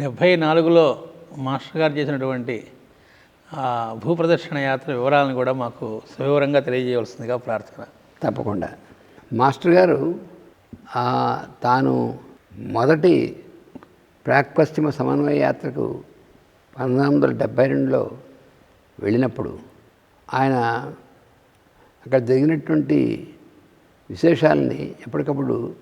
డెబ్భై నాలుగులో మాస్టర్ గారు చేసినటువంటి భూప్రదర్శన యాత్ర వివరాలను కూడా మాకు సవివరంగా తెలియజేయవలసిందిగా ప్రార్థన. తప్పకుండా. మాస్టర్ గారు తాను మొదటి ప్రాక్ పశ్చిమ సమన్వయ యాత్రకు పంతొమ్మిది వందల డెబ్భై రెండులో వెళ్ళినప్పుడు ఆయన అక్కడ జరిగినటువంటి విశేషాలని ఎప్పటికప్పుడు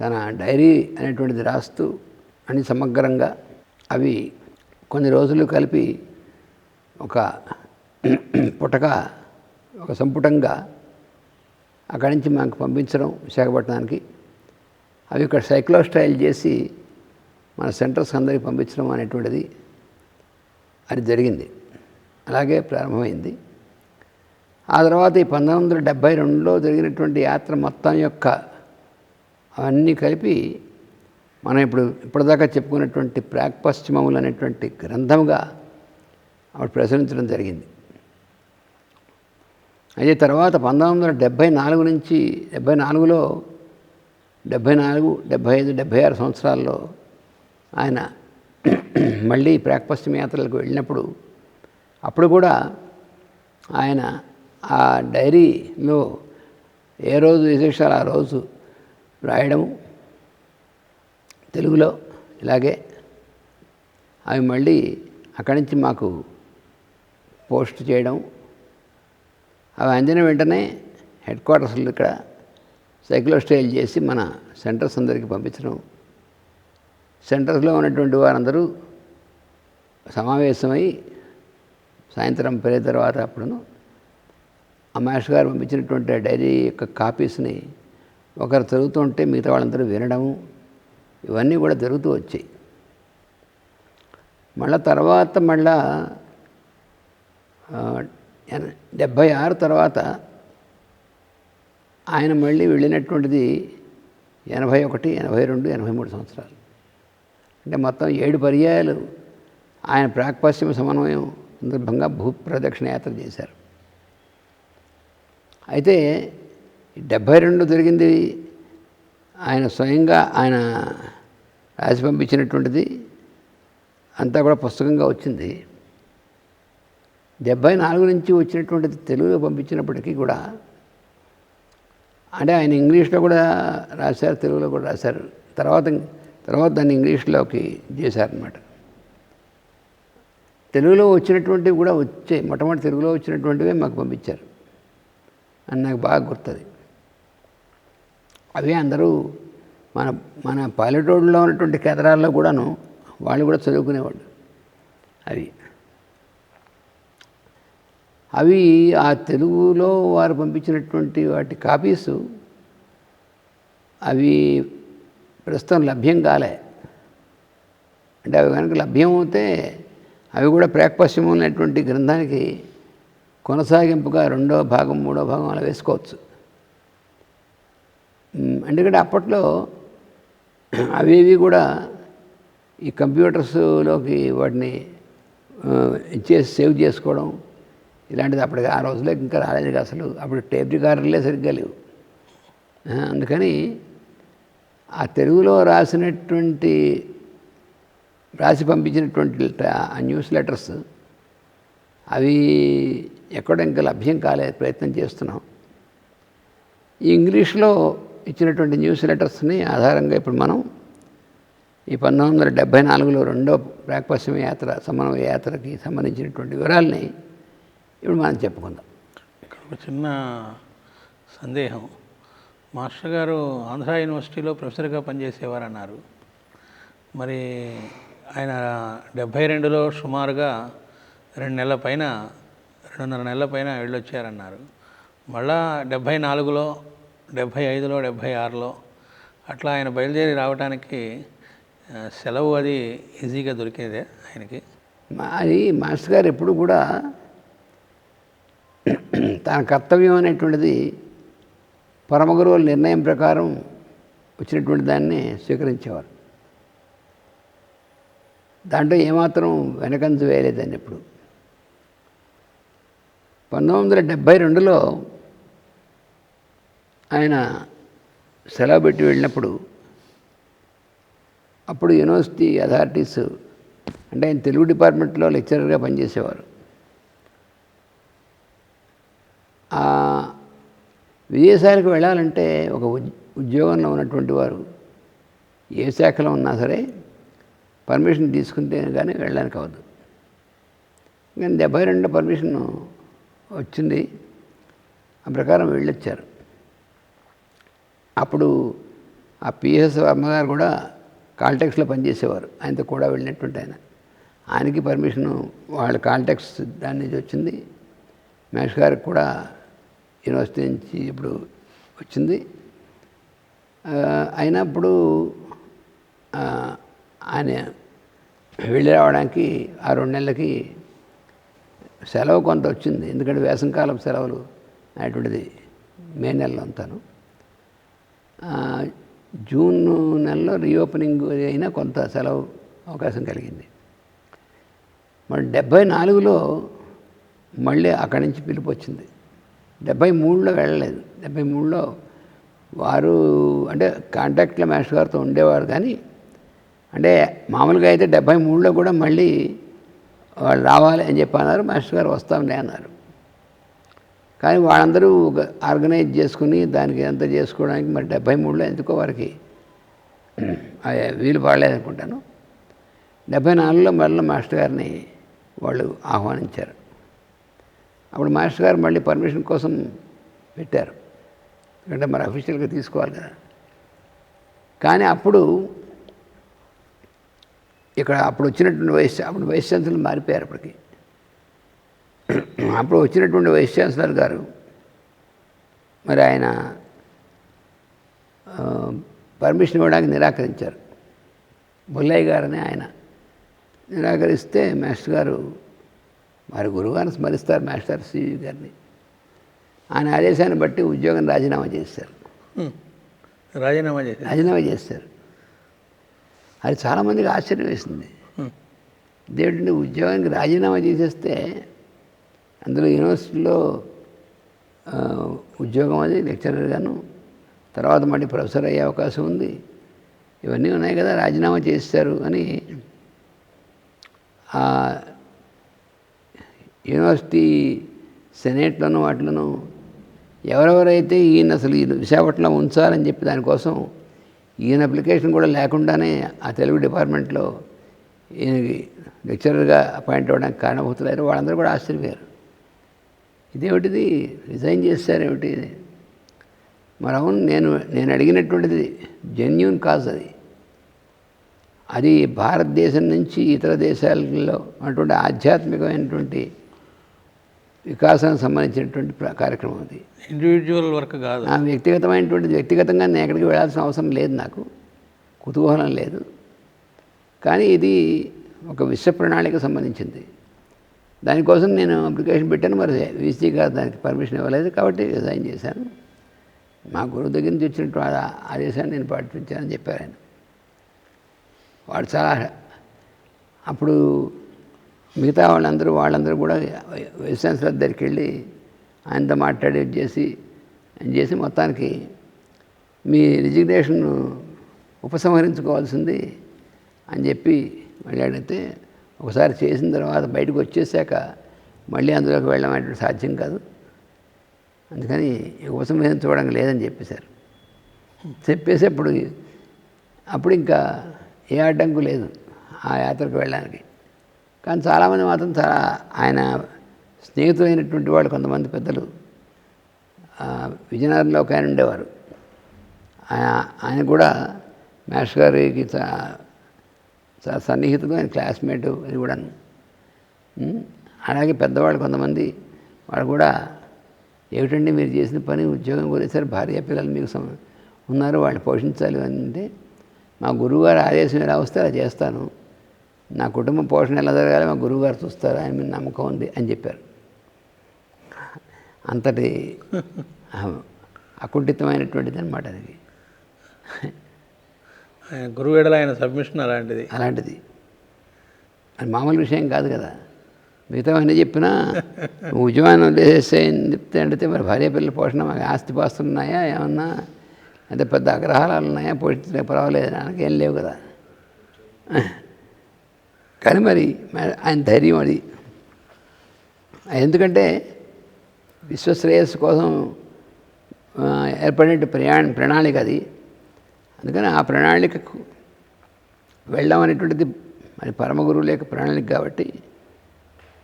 తన డైరీ అనేటువంటిది రాస్తూ అని సమగ్రంగా అవి కొన్ని రోజులు కలిపి ఒక పుటక ఒక సంపుటంగా అక్కడి నుంచి మాకు పంపించడం విశాఖపట్నానికి. అవి ఇక్కడ సైక్లో స్టైల్ చేసి మన సెంటర్స్ అందరికి పంపించడం అనేటువంటిది అది జరిగింది. అలాగే ప్రారంభమైంది. ఆ తర్వాత ఈ పంతొమ్మిది వందల డెబ్భై రెండులో జరిగినటువంటి యాత్ర మొత్తం యొక్క అవన్నీ కలిపి మనం ఇప్పుడు ఇప్పటిదాకా చెప్పుకున్నటువంటి ప్రాక్ పశ్చిమములు అనేటువంటి గ్రంథముగా ఆవిడ ప్రచురించడం జరిగింది. అయితే తర్వాత పంతొమ్మిది వందల డెబ్భై నాలుగు నుంచి డెబ్భై నాలుగులో డెబ్భై నాలుగు డెబ్భై ఐదు డెబ్భై ఆరు సంవత్సరాల్లో ఆయన మళ్ళీ ప్రాక్ పశ్చిమ యాత్రలకు వెళ్ళినప్పుడు అప్పుడు కూడా ఆయన ఆ డైరీలో ఏ రోజు విశేషాలు ఆ రోజు రాయడము తెలుగులో ఇలాగే. అవి మళ్ళీ అక్కడి నుంచి మాకు పోస్ట్ చేయడం. అవి అందిన వెంటనే హెడ్ క్వార్టర్స్లో ఇక్కడ సైక్లో స్టైల్ చేసి మన సెంటర్స్ అందరికీ పంపించడం. సెంటర్స్లో ఉన్నటువంటి వారందరూ సమావేశమై సాయంత్రం పెరిగిన తర్వాత అప్పుడును ఆ మాస్టర్ గారు పంపించినటువంటి డైరీ యొక్క కాపీస్ని ఒకరు చదువుతుంటే మిగతా వాళ్ళందరూ వినడము. ఇవన్నీ కూడా జరుగుతూ వచ్చాయి. మళ్ళా తర్వాత మళ్ళా డెబ్భై ఆరు తర్వాత ఆయన మళ్ళీ వెళ్ళినటువంటిది ఎనభై ఒకటి ఎనభై రెండు ఎనభై మూడు సంవత్సరాలు. అంటే మొత్తం ఏడు పర్యాయాలు ఆయన ప్రాక్పశ్చిమ సమన్వయం సందర్భంగా భూప్రదక్షిణ యాత్ర చేశారు. అయితే డెబ్భై రెండు జరిగింది ఆయన స్వయంగా ఆయన రాసి పంపించినటువంటిది అంతా కూడా పుస్తకంగా వచ్చింది. డెబ్భై నాలుగు నుంచి వచ్చినటువంటిది తెలుగులో పంపించినప్పటికీ కూడా అంటే ఆయన ఇంగ్లీష్లో కూడా రాశారు తెలుగులో కూడా రాశారు. తర్వాత తర్వాత దాన్ని ఇంగ్లీష్లోకి చేశారనమాట తెలుగులో వచ్చినటువంటివి కూడా వచ్చాయి. మొట్టమొదటి తెలుగులో వచ్చినటువంటివే మాకు పంపించారు. అని నాకు బాగా గుర్తుంది. అవి అందరూ మన మన పల్లెటూరులో ఉన్నటువంటి కేంద్రాల్లో కూడాను వాళ్ళు కూడా చదువుకునేవాళ్ళు. అవి. అవి ఆ తెలుగులో వారు పంపించినటువంటి వాటి కాపీస్ అవి ప్రస్తుతం లభ్యం కాలే. అంటే అవి కనుక లభ్యం అవుతే అవి కూడా ప్రాక్పశ్చిమం అనేటువంటి గ్రంథానికి కొనసాగింపుగా రెండో భాగం మూడో భాగం అలా వేసుకోవచ్చు. ఎందుకంటే అప్పట్లో అవి ఇవి కూడా ఈ కంప్యూటర్స్లోకి వాటిని చేసి ఇచ్చేసి సేవ్ చేసుకోవడం ఇలాంటిది అప్పటికి ఆ రోజుల్లో ఇంకా రాలేదు అసలు. అప్పుడు టేప్ రికార్డులే సరిగ్గా లేవు. అందుకని ఆ తెలుగులో రాసినటువంటి రాసి పంపించినటువంటి ఆ న్యూస్ లెటర్స్ అవి ఎక్కడ ఇంకా లభ్యం కాలే ప్రయత్నం చేస్తున్నాం. ఇంగ్లీష్లో ఇచ్చినటువంటి న్యూస్ లెటర్స్ని ఆధారంగా ఇప్పుడు మనం ఈ పంతొమ్మిది వందల డెబ్భై నాలుగులో రెండో ప్రాక్పశ్చిమ యాత్ర సమన్వయ యాత్రకి సంబంధించినటువంటి వివరాలని ఇప్పుడు మనం చెప్పుకుందాం. ఇక్కడ ఒక చిన్న సందేహం. మాస్టర్ గారు ఆంధ్ర యూనివర్సిటీలో ప్రొఫెసర్గా పనిచేసేవారన్నారు. మరి ఆయన డెబ్భై రెండులో సుమారుగా రెండు నెలల పైన రెండున్నర నెలల పైన వెళ్ళొచ్చారన్నారు. మళ్ళా డెబ్భై నాలుగులో డెబ్భై ఐదులో డెబ్భై ఆరులో అట్లా ఆయన బయలుదేరి రావడానికి సెలవు అది ఈజీగా దొరికేదే ఆయనకి. మా- అది మాస్టర్ గారు ఎప్పుడు కూడా తన కర్తవ్యం అనేటువంటిది పరమగురువుల నిర్ణయం ప్రకారం వచ్చినటువంటి దాన్ని స్వీకరించేవారు. దాంట్లో ఏమాత్రం వెనకంజు వేయలేదండి ఎప్పుడు. పంతొమ్మిది వందల డెబ్భై రెండులో ఆయన సెలవు పెట్టి వెళ్ళినప్పుడు అప్పుడు యూనివర్సిటీ అథారిటీస్ అంటే ఆయన తెలుగు డిపార్ట్మెంట్లో లెక్చరర్గా పనిచేసేవారు. విదేశాలకు వెళ్ళాలంటే ఒక ఉద్యోగంలో ఉన్నటువంటి వారు ఏ శాఖలో ఉన్నా సరే పర్మిషన్ తీసుకుంటే కానీ వెళ్ళడానికి అవ్వదు. కానీ డెబ్బై రెండు పర్మిషన్ వచ్చింది. ఆ ప్రకారం వెళ్ళొచ్చారు. అప్పుడు ఆ పిఎస్ వర్మ గారు కూడా కాల్టెక్స్లో పనిచేసేవారు. ఆయనతో కూడా వెళ్ళినటువంటి ఆయన. ఆయనకి పర్మిషను వాళ్ళ కాల్టెక్స్ దాని నుంచి వచ్చింది. మహేష్ గారికి కూడా యూనివర్సిటీ నుంచి ఇప్పుడు వచ్చింది. అయినప్పుడు ఆయన వెళ్ళి రావడానికి ఆ రెండు నెలలకి సెలవు కొంత వచ్చింది. ఎందుకంటే వేసంకాలం సెలవులు అనేటువంటిది మే నెలలో అంతాను జూన్ నెలలో రీఓపెనింగ్ అయినా కొంత సెలవు అవకాశం కలిగింది. మరి డెబ్భై నాలుగులో మళ్ళీ అక్కడి నుంచి పిలుపు వచ్చింది. డెబ్భై మూడులో వెళ్ళలేదు. డెబ్భై మూడులో వారు అంటే కాంటాక్ట్లో మాస్టర్ గారితో ఉండేవారు కానీ అంటే మామూలుగా అయితే డెబ్భై మూడులో కూడా మళ్ళీ వాళ్ళు రావాలి అని చెప్పి అన్నారు. మాస్టర్ గారు వస్తాంలే అన్నారు. కానీ వాళ్ళందరూ ఒక ఆర్గనైజ్ చేసుకుని దానికి ఎంత చేసుకోవడానికి మరి డెబ్భై మూడులో ఎందుకో వారికి వీలు పడలేదనుకుంటాను డెబ్భై నాలుగులో మళ్ళీ మాస్టర్ గారిని వాళ్ళు ఆహ్వానించారు. అప్పుడు మాస్టర్ గారు మళ్ళీ పర్మిషన్ కోసం పెట్టారు. ఎందుకంటే మరి అఫీషియల్గా తీసుకోవాలి కదా. కానీ అప్పుడు ఇక్కడ అప్పుడు వచ్చినటువంటి వైస్ అప్పుడు వైస్ ఛాన్సలర్ మారిపోయారు అప్పటికి. అప్పుడు వచ్చినటువంటి వైస్ ఛాన్సలర్ గారు మరి ఆయన పర్మిషన్ ఇవ్వడానికి నిరాకరించారు. బుల్లయ్య గారని ఆయన నిరాకరిస్తే మాస్టర్ గారు వారి గురుగారిని స్మరిస్తారు మాస్టర్ సివి గారిని. ఆయన ఆదేశాన్ని బట్టి ఉద్యోగం రాజీనామా చేశారు. రాజీనామా చేశారు. రాజీనామా చేశారు. అది చాలామందికి ఆశ్చర్యం వేసింది. దేవుడిని ఉద్యోగానికి రాజీనామా చేసేస్తే అందులో యూనివర్సిటీలో ఉద్యోగం అది లెక్చరర్గాను తర్వాత మళ్ళీ ప్రొఫెసర్ అయ్యే అవకాశం ఉంది. ఇవన్నీ ఉన్నాయి కదా రాజీనామా చేశారు అని. ఆ యూనివర్సిటీ సెనేట్లోనూ వాటిలోనూ ఎవరెవరైతే ఈయన అసలు ఈయన విశాఖపట్నంలో ఉంచాలని చెప్పి దానికోసం ఈయన అప్లికేషన్ కూడా లేకుండానే ఆ తెలుగు డిపార్ట్మెంట్లో ఈయనకి లెక్చరర్గా అపాయింట్ అవ్వడానికి కారణభూతులైన వాళ్ళందరూ కూడా ఆశ్చర్యపోయారు. ఇదేమిటిది? రిజైన్ చేస్తారేమిటి? మరి అవును నేను నేను అడిగినటువంటిది జెన్యున్ కాజ్ అది. అది భారతదేశం నుంచి ఇతర దేశాలలో ఉన్నటువంటి ఆధ్యాత్మికమైనటువంటి వికాసానికి సంబంధించినటువంటి కార్యక్రమం అది. ఇండివిజువల్ వర్క్ కాదు. నా వ్యక్తిగతమైనటువంటి వ్యక్తిగతంగా నేను ఎక్కడికి వెళ్ళాల్సిన అవసరం లేదు నాకు. కుతూహలం లేదు. కానీ ఇది ఒక విశ్వ ప్రణాళిక సంబంధించింది. దానికోసం నేను అప్లికేషన్ పెట్టాను మరి వీసీ గారు దానికి పర్మిషన్ ఇవ్వలేదు కాబట్టి రిజైన్ చేశాను. మా గురువు దగ్గర నుంచి వచ్చినట్టు ఆదేశాన్ని నేను పాటించానని చెప్పారు ఆయన. వాడు చాలా అప్పుడు మిగతా వాళ్ళందరూ వాళ్ళందరూ కూడా వైస్ ఛాన్సలర్ దగ్గరికి వెళ్ళి ఆయనతో మాట్లాడి చేసి ఆయన చేసి మొత్తానికి మీ రిజిగ్నేషన్ ఉపసంహరించుకోవాల్సింది అని చెప్పి మళ్ళీ అడిగితే ఒకసారి చేసిన తర్వాత బయటకు వచ్చేసాక మళ్ళీ అందులోకి వెళ్ళడం సాధ్యం కాదు. అందుకని ఉపసంహరించుకోవడానికి లేదని చెప్పేశారు. చెప్పేసి అప్పుడు అప్పుడు ఇంకా ఏ అడ్డంకు లేదు ఆ యాత్రకు వెళ్ళడానికి. కానీ చాలామంది మాత్రం చాలా ఆయన స్నేహితులైనటువంటి వాళ్ళు కొంతమంది పెద్దలు విజయనగరంలో ఒక ఆయన ఉండేవారు. ఆయన- ఆయన కూడా మాస్టర్ గారికి సన్నిహితులు ఆయన క్లాస్మేటు అని కూడాను. ఉమ్, అలాగే పెద్దవాళ్ళు కొంతమంది వాళ్ళు కూడా ఏమిటండి మీరు చేసిన పని ఉద్యోగం కొనేసారి భార్య పిల్లలు మీకు ఉన్నారు వాళ్ళని పోషించాలి అంటే మా గురువుగారు ఆదేశం ఎలా వస్తే అలా చేస్తాను. నా కుటుంబ పోషణ ఎలా జరగాలి మా గురువుగారు చూస్తారు ఆయన మీద నమ్మకం ఉంది అని చెప్పారు. అంతటి అకుంఠితమైనటువంటిది అనమాట అది. గురువు ఎడల ఆయన సబ్మిషన్ అలాంటిది. అలాంటిది. అది మామూలు విషయం కాదు కదా. మిగతా అన్నీ చెప్పినా ఉద్యమాన్ని వదిలేసేస్తే అని చెప్తే అడిగితే మరి భార్య పిల్లల పోషణ మాకు ఆస్తి పాస్తులు ఉన్నాయా ఏమన్నా? అంటే పెద్ద అగ్రహారాలు ఉన్నాయా? పోషించలే పర్వాలేదు నాకు ఏం లేవు కదా. కానీ మరి ఆయన ధైర్యం అది. ఎందుకంటే విశ్వశ్రేయస్సు కోసం ఏర్పడిన ప్రయాణ ప్రణాళిక అది. అందుకని ఆ ప్రణాళికకు వెళ్ళడం అనేటువంటిది మరి పరమ గురువు లేక ప్రణాళిక కాబట్టి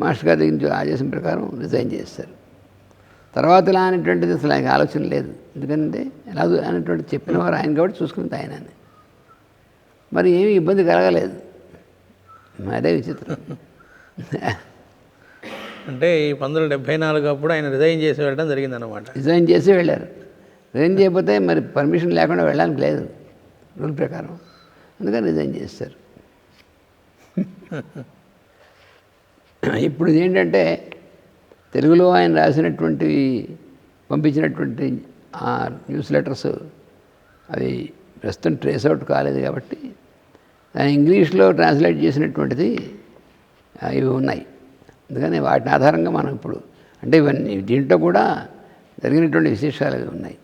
మాస్టర్ గారి దగ్గర నుంచి ఆదేశం ప్రకారం రిజైన్ చేస్తారు. తర్వాత ఇలా అనేటువంటిది అసలు ఆయనకి ఆలోచన లేదు. ఎందుకంటే ఎలా అనేటువంటి చెప్పిన వారు ఆయన కాబట్టి చూసుకుంది ఆయన మరి ఏమీ ఇబ్బంది కలగలేదు. మరే విచిత్రం. అంటే ఈ పంతొమ్మిది వందల డెబ్భై నాలుగు అప్పుడు ఆయన రిజైన్ చేసి వెళ్ళడం జరిగిందన్నమాట. రిజైన్ చేసి వెళ్ళారు. రిజైన్ చేయకపోతే మరి పర్మిషన్ లేకుండా వెళ్ళడానికి లేదు. రూల్ ప్రకారం. అందుకని రిజైన్ చేస్తారు. ఇప్పుడు ఏంటంటే తెలుగులో ఆయన రాసినటువంటి పంపించినటువంటి ఆ న్యూస్ లెటర్స్ అవి ప్రస్తుతం ట్రేస్ అవుట్ కాలేదు కాబట్టి ఆయన ఇంగ్లీష్లో ట్రాన్స్లేట్ చేసినటువంటిది ఇవి ఉన్నాయి. అందుకని వాటిని ఆధారంగా మనం ఇప్పుడు అంటే ఇవన్నీ దీంట్లో కూడా జరిగినటువంటి విశేషాలు ఉన్నాయి.